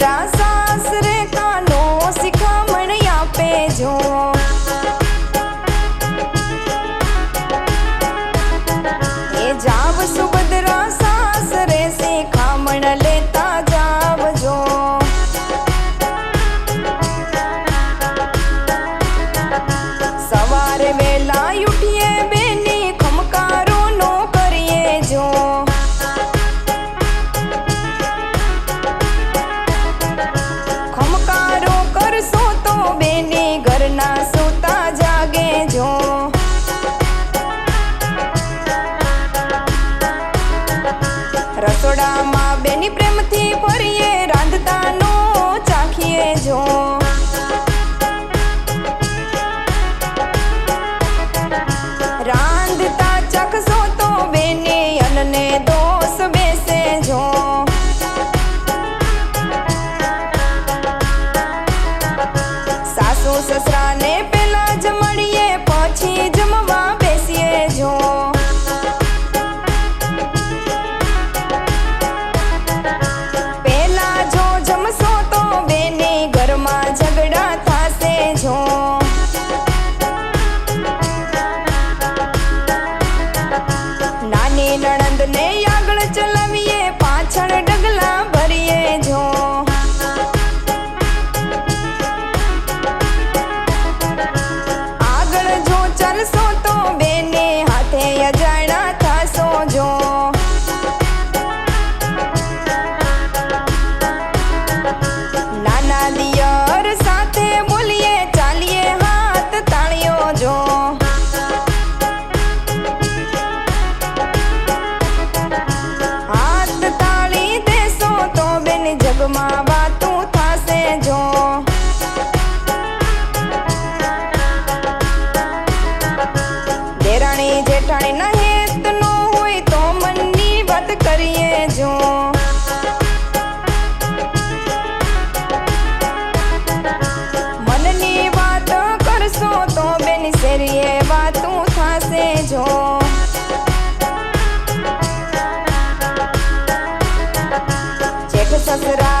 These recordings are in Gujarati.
coração. i sane pe ઠાણીના હેતનો મનની વાત કરશો તો બેન શેરીએ વાતું થશે જો. જેઠ સસરા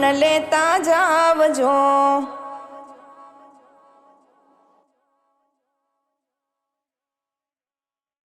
પણ લેતા જાવજો